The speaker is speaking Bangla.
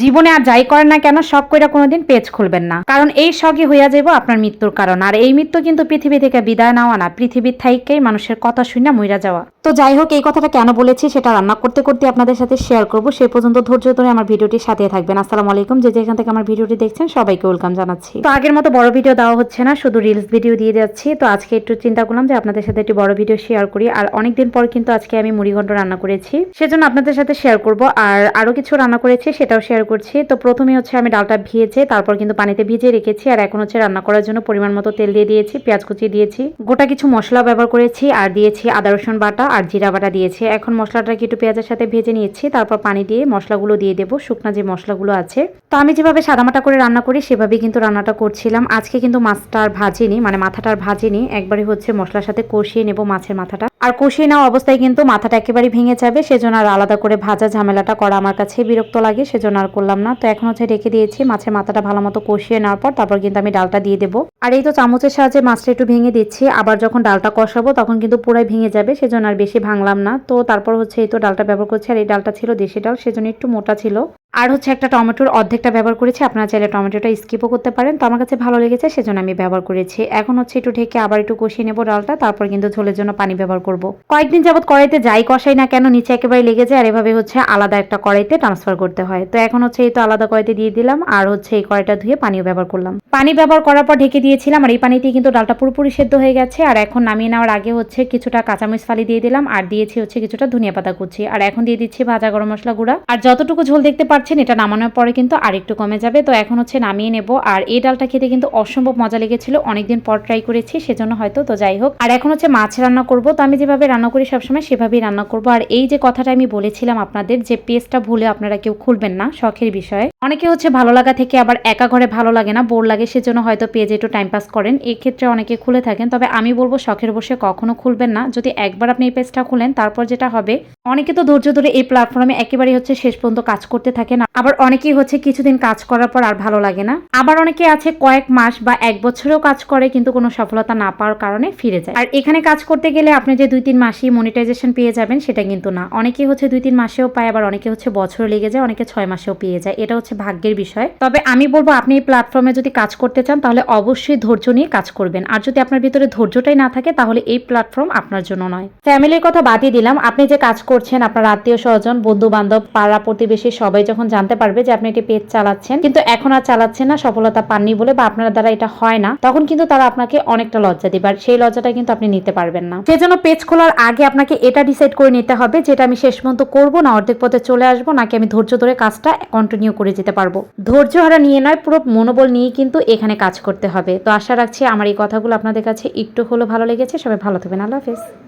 জীবনে আর যাই করেন না কেন, শখ কইরা কোনোদিন পেজ খুলবেন না। কারণ এই শখই হইয়া যাইব আপনার মৃত্যুর কারণ। আর এই মৃত্যু কিন্তু পৃথিবী থেকে বিদায় নেওয়া না পৃথিবীর থাইকেই মানুষের কথা শুনে মইরা যাওয়া। তো যাই হোক, এই কথাটা কেন বলেছি সেটা রান্না করতে করতে আপনাদের সাথে শেয়ার করব। সে পর্যন্ত ধৈর্য ধরে আমার ভিডিওটি সাথে থাকবেন। আসসালামু আলাইকুম। যে যেখান থেকে আমার ভিডিওটি দেখছেন, সবাইকে ওয়েলকাম জানাচ্ছি। তো আগের মতো বড় ভিডিও দেওয়া হচ্ছে না, শুধু রিলস ভিডিও দিয়ে যাচ্ছি। তো আজকে একটু চিন্তা করলাম যে আপনাদের সাথে একটি বড় ভিডিও শেয়ার করি। আর অনেকদিন পর কিন্তু আজকে আমি মুড়িঘণ্ট রান্না করেছি। সেজন্য আপনাদের সাথে শেয়ার করব। আর আরও কিছু রান্না করেছি, সেটাও শেয়ার করছি। তো প্রথমে হচ্ছে আমি ডালটা ভিজে, তারপর কিন্তু পানিতে ভিজিয়ে রেখেছি। আর এখন হচ্ছে রান্না করার জন্য পরিমাণ মতো তেল দিয়ে দিয়েছি, পেঁয়াজ কুচি দিয়েছি। গোটা কিছু মশলা ব্যবহার করেছি। আর দিয়েছি আদা, রসুন বাটা। আর জিরা বাটা দিয়েছে। এখন মশলাটাকে একটু পেঁয়াজের সাথে ভেজে নিয়েছি। তারপর পানি দিয়ে মশলাগুলো দিয়ে দেবো। শুকনো যে মশলাগুলো আছে। তো আমি যেভাবে সাদামাটা করে রান্না করি, সেভাবেই কিন্তু রান্নাটা করছিলাম। আজকে কিন্তু মাছটা আর ভাজিনি মানে মাথাটা আর ভাজিনি। একবারই হচ্ছে মশলার সাথে কষিয়ে নেব মাছের মাথাটা। আর কষিয়ে নেওয়া অবস্থায় কিন্তু মাথাটা একেবারে ভেঙে যাবে, সেজন্য আর আলাদা করে ভাজা ঝামেলাটা করা আমার কাছে বিরক্ত লাগে, সেজন্য আর করলাম না। তো এখন হচ্ছে রেখে দিয়েছি, মাছের মাথাটা ভালো মতো কষিয়ে নেওয়ার পর তারপর কিন্তু আমি ডালটা দিয়ে দেবো। আর এই তো চামচের সাহায্যে মাছটা একটু ভেঙে দিচ্ছি, আবার যখন ডালটা কষাবো তখন কিন্তু পুরাই ভেঙে যাবে, সেজন্য আর বেশি ভাঙলাম না। তো তারপর হচ্ছে এই তো ডালটা ব্যবহার করছি, আর এই ডালটা ছিল দেশি ডাল, সেজন্য একটু মোটা ছিল। আর হচ্ছে একটা টমেটোর অর্ধেকটা ব্যবহার করেছি, আপনারা চাইলে টমেটোটা স্কিপও করতে পারেন। তো আমার কাছে ভালো লেগেছে, সেজন্য আমি ব্যবহার করেছি। এখন হচ্ছে একটু ঢেকে আবার একটু কষিয়ে নেব ডালটা, তারপর কিন্তু ঝোলের জন্য পানি ব্যবহার করব। কয়েকদিন যাবত কড়াইতে যাই কষাই না কেন, নিচে একেবারে লেগে যায়, আর এভাবে হচ্ছে আলাদা একটা কড়াইতে ট্রান্সফার করতে হয়। তো এখন হচ্ছে এই তো আলাদা কড়াইতে দিয়ে দিলাম, আর হচ্ছে এই কড়াইটা ধুয়ে পানিও ব্যবহার করলাম। পানি ব্যবহার করার পর ঢেকে দিয়েছিলাম, আর এই পানিতেই কিন্তু ডালটা পুরোপুরি সেদ্ধ হয়ে গেছে। আর এখন নামিয়ে নেওয়ার আগে হচ্ছে কিছুটা কাঁচামরিচ ফালি দিয়ে দিলাম, আর দিয়েছি হচ্ছে কিছুটা ধনিয়া পাতা কুচি। আর এখন দিয়ে দিচ্ছি ভাজা গরম মশলা গুঁড়া। আর যতটুকু ঝোল দেখতে পাচ্ছেন এটা নামানোর পরে কিন্তু আরেকটু কমে যাবে। তো এখন হচ্ছে নামিয়ে নেব। আর এই ডালটা খেতে কিন্তু অসম্ভব মজা লেগেছিল। অনেকদিন পর ট্রাই করেছি, সেজন্য হয়তো, তো যাই হোক। আর এখন হচ্ছে মাছ রান্না করব। তো আমি যেভাবে রান্না করি সবসময় সেভাবেই রান্না করব। আর এই যে কথাটা আমি বলেছিলাম আপনাদের যে পেস্টটা ভুলে আপনারা কেউ খুলবেন না, শখের বিষয়ে। অনেকে হচ্ছে ভালো লাগা থেকে আবার একা ঘরে ভালো লাগে না, বোর লাগে, সেজন্য হয়তো পেজে একটু টাইম পাস করেন। ক্ষেত্রে অনেকে খুলে থাকেন। তবে আমি বলব, শখের বসে কখনো খুলবেন না। যদি একবার আপনি এই পেজটা খুলেন, তারপর যেটা হবে, অনেকে তো ধৈর্য ধরে এই প্ল্যাটফর্মে একেবারেই হচ্ছে শেষ পর্যন্ত কাজ করতে থাকেন আবার অনেকেই হচ্ছে কিছুদিন কাজ করার পর আর ভালো লাগে না। আবার অনেকে আছে কয়েক মাস বা এক বছরেও কাজ করে কিন্তু কোনো সফলতা না পাওয়ার কারণে ফিরে যায়। আর এখানে কাজ করতে গেলে আপনি যে দুই তিন মাসেই মনিটাইজেশন পেয়ে যাবেন সেটা কিন্তু না। অনেকে হচ্ছে দুই তিন মাসেও পায়, আবার অনেকে হচ্ছে বছর লেগে যায়, অনেকে ছয় মাসেও পেয়ে যায়। এটা হচ্ছে ভাগ্যের বিষয়। তবে আমি বলব, আপনি এই প্ল্যাটফর্মে যদি কাজ করতে চান, তাহলে অবশ্যই ধৈর্য নিয়ে কাজ করবেন। আর যদি আপনার ভিতরে ধৈর্যটাই না থাকে, তাহলে এই প্ল্যাটফর্ম আপনার জন্য নয়। ফ্যামিলির কথা বাদই দিলাম। আপনি যে কাজ করছেন, আপনার আত্মীয় স্বজন বন্ধু বান্ধব পাড়া প্রতিবেশী সবাই যখন জানতে পারবে যে আপনি এটি পেজ চালাচ্ছেন। কিন্তু এখন আর চালাচ্ছেন না, সফলতা পাননি বলে বা আপনার দ্বারা এটা হয় না। তখন কিন্তু তারা আপনাকে অনেকটা লজ্জা দিবে আর সেই লজ্জাটা কিন্তু আপনি নিতে পারবেন না। সেজন্য পেজ খোলার আগে আপনাকে এটা ডিসাইড করে নিতে হবে যেটা আমি শেষ পর্যন্ত করব না, অর্ধেক পথে চলে আসব, নাকি আমি ধৈর্য ধরে কাজটা কন্টিনিউ করে যেতে পারব। ধৈর্য হারা নিয়ে নয়, পুরো মনোবল নিয়ে কিন্তু এখানে কাজ করতে হবে। তো আশা রাখছি আমার এই কথাগুলো আপনাদের কাছে একটু হলেও ভালো লেগেছে। সবাই ভালো থাকবেন। আল্লাহ হাফেজ।